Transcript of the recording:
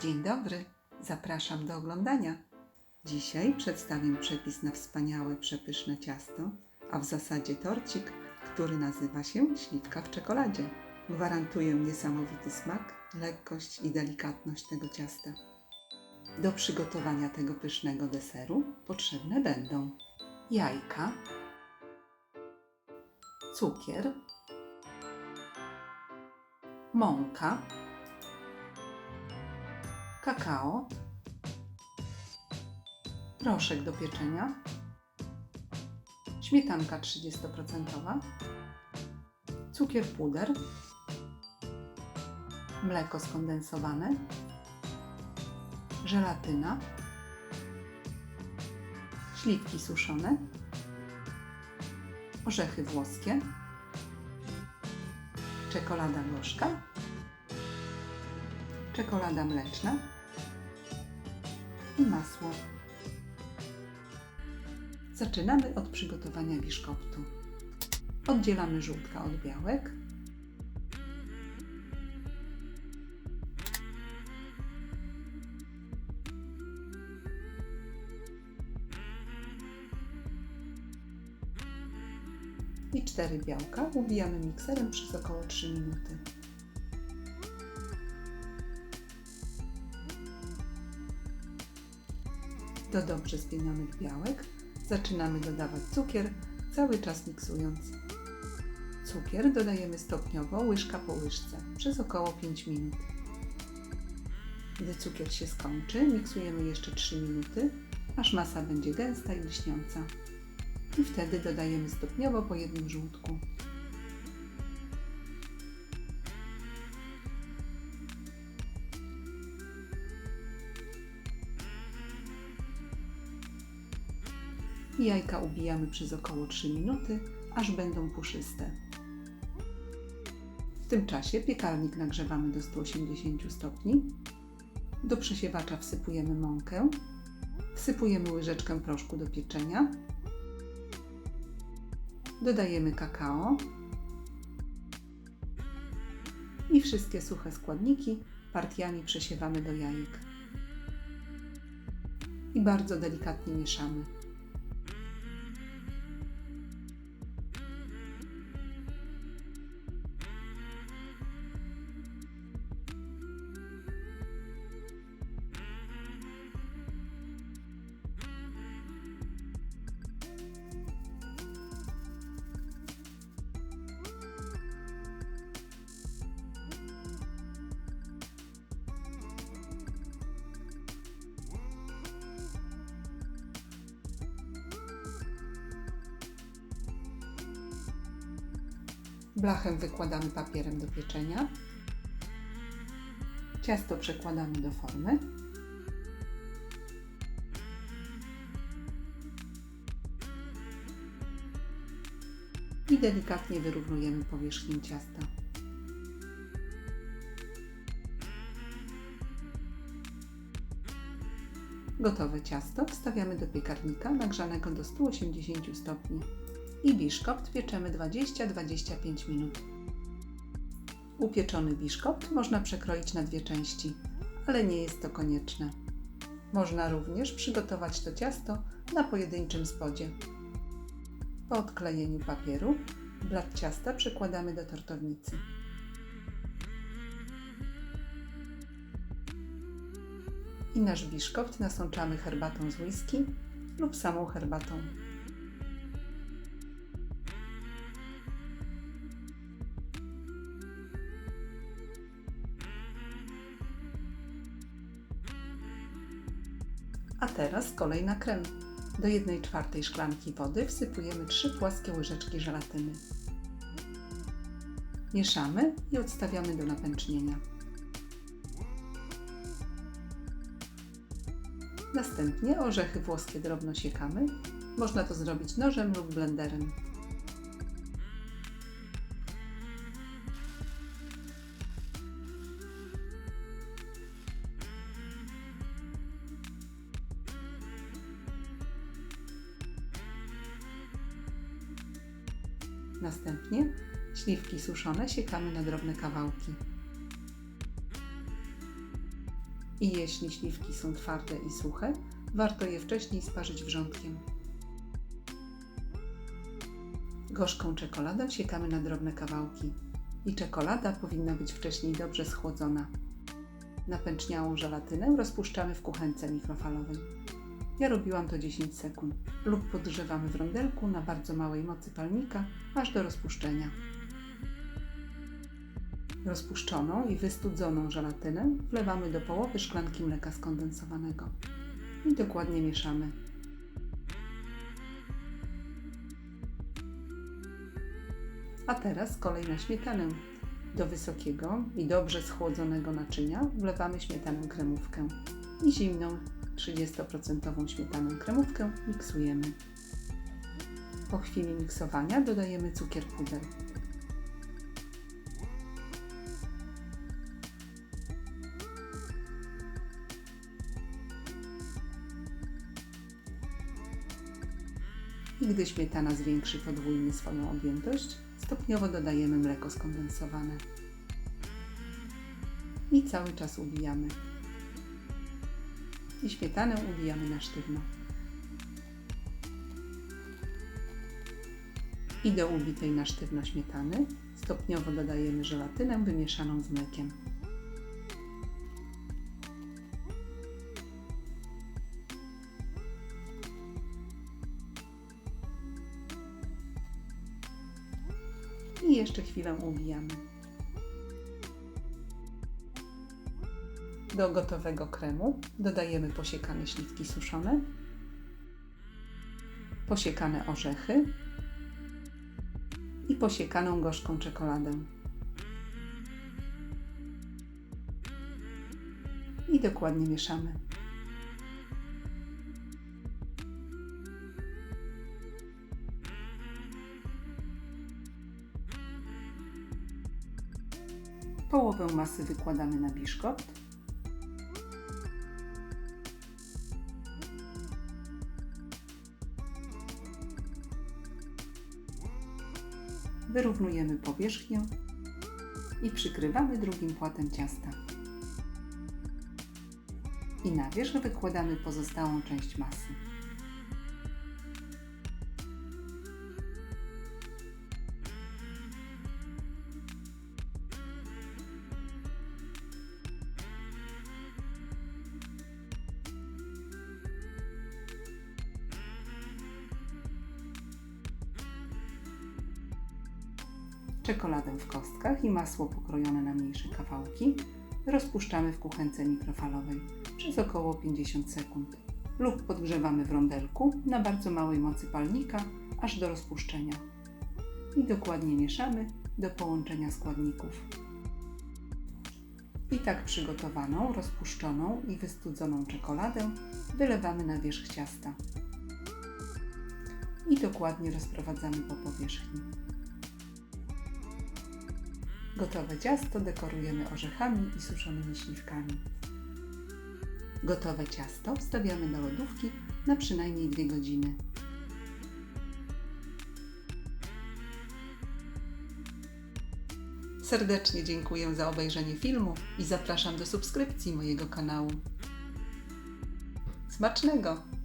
Dzień dobry, zapraszam do oglądania. Dzisiaj przedstawię przepis na wspaniałe, przepyszne ciasto, a w zasadzie torcik, który nazywa się śliwka w czekoladzie. Gwarantuję niesamowity smak, lekkość i delikatność tego ciasta. Do przygotowania tego pysznego deseru potrzebne będą jajka, cukier, mąka, kakao, proszek do pieczenia, śmietanka 30%, cukier puder, mleko skondensowane, żelatyna, śliwki suszone, orzechy włoskie, czekolada gorzka, czekolada mleczna i masło. Zaczynamy od przygotowania biszkoptu. Oddzielamy żółtka od białek. I cztery białka ubijamy mikserem przez około 3 minuty. Do dobrze spienionych białek zaczynamy dodawać cukier, cały czas miksując. Cukier dodajemy stopniowo, łyżka po łyżce, przez około 5 minut. Gdy cukier się skończy, miksujemy jeszcze 3 minuty, aż masa będzie gęsta i lśniąca. I wtedy dodajemy stopniowo po jednym żółtku. Jajka ubijamy przez około 3 minuty, aż będą puszyste. W tym czasie piekarnik nagrzewamy do 180 stopni. Do przesiewacza wsypujemy mąkę. Wsypujemy łyżeczkę proszku do pieczenia. Dodajemy kakao. I wszystkie suche składniki partiami przesiewamy do jajek. I bardzo delikatnie mieszamy. Blachę wykładamy papierem do pieczenia. Ciasto przekładamy do formy. I delikatnie wyrównujemy powierzchnię ciasta. Gotowe ciasto wstawiamy do piekarnika nagrzanego do 180 stopni i biszkopt pieczemy 20-25 minut. Upieczony biszkopt można przekroić na dwie części, ale nie jest to konieczne. Można również przygotować to ciasto na pojedynczym spodzie. Po odklejeniu papieru blat ciasta przekładamy do tortownicy. I nasz biszkopt nasączamy herbatą z whisky lub samą herbatą. A teraz kolej na krem. Do 1 czwartej szklanki wody wsypujemy 3 płaskie łyżeczki żelatyny. Mieszamy i odstawiamy do napęcznienia. Następnie orzechy włoskie drobno siekamy. Można to zrobić nożem lub blenderem. Następnie śliwki suszone siekamy na drobne kawałki. I jeśli śliwki są twarde i suche, warto je wcześniej sparzyć wrzątkiem. Gorzką czekoladę siekamy na drobne kawałki. I czekolada powinna być wcześniej dobrze schłodzona. Napęczniałą żelatynę rozpuszczamy w kuchence mikrofalowej. Ja robiłam to 10 sekund. Lub podgrzewamy w rondelku na bardzo małej mocy palnika, aż do rozpuszczenia. Rozpuszczoną i wystudzoną żelatynę wlewamy do połowy szklanki mleka skondensowanego i dokładnie mieszamy. A teraz kolej na śmietanę. Do wysokiego i dobrze schłodzonego naczynia wlewamy śmietanę kremówkę i zimną 30% śmietanę kremówkę miksujemy. Po chwili miksowania dodajemy cukier puder. I gdy śmietana zwiększy podwójnie swoją objętość, stopniowo dodajemy mleko skondensowane. I cały czas ubijamy. I śmietanę ubijamy na sztywno. I do ubitej na sztywno śmietany stopniowo dodajemy żelatynę wymieszaną z mlekiem. i jeszcze chwilę ubijamy. Do gotowego kremu dodajemy posiekane śliwki suszone, posiekane orzechy i posiekaną gorzką czekoladę. I dokładnie mieszamy. Połowę masy wykładamy na biszkopt. Wyrównujemy powierzchnię i przykrywamy drugim płatem ciasta. I na wierzch wykładamy pozostałą część masy. Czekoladę w kostkach i masło pokrojone na mniejsze kawałki rozpuszczamy w kuchence mikrofalowej przez około 50 sekund lub podgrzewamy w rondelku na bardzo małej mocy palnika aż do rozpuszczenia i dokładnie mieszamy do połączenia składników. I tak przygotowaną, rozpuszczoną i wystudzoną czekoladę wylewamy na wierzch ciasta i dokładnie rozprowadzamy po powierzchni. Gotowe ciasto dekorujemy orzechami i suszonymi śliwkami. Gotowe ciasto wstawiamy do lodówki na przynajmniej 2 godziny. Serdecznie dziękuję za obejrzenie filmu i zapraszam do subskrypcji mojego kanału. Smacznego!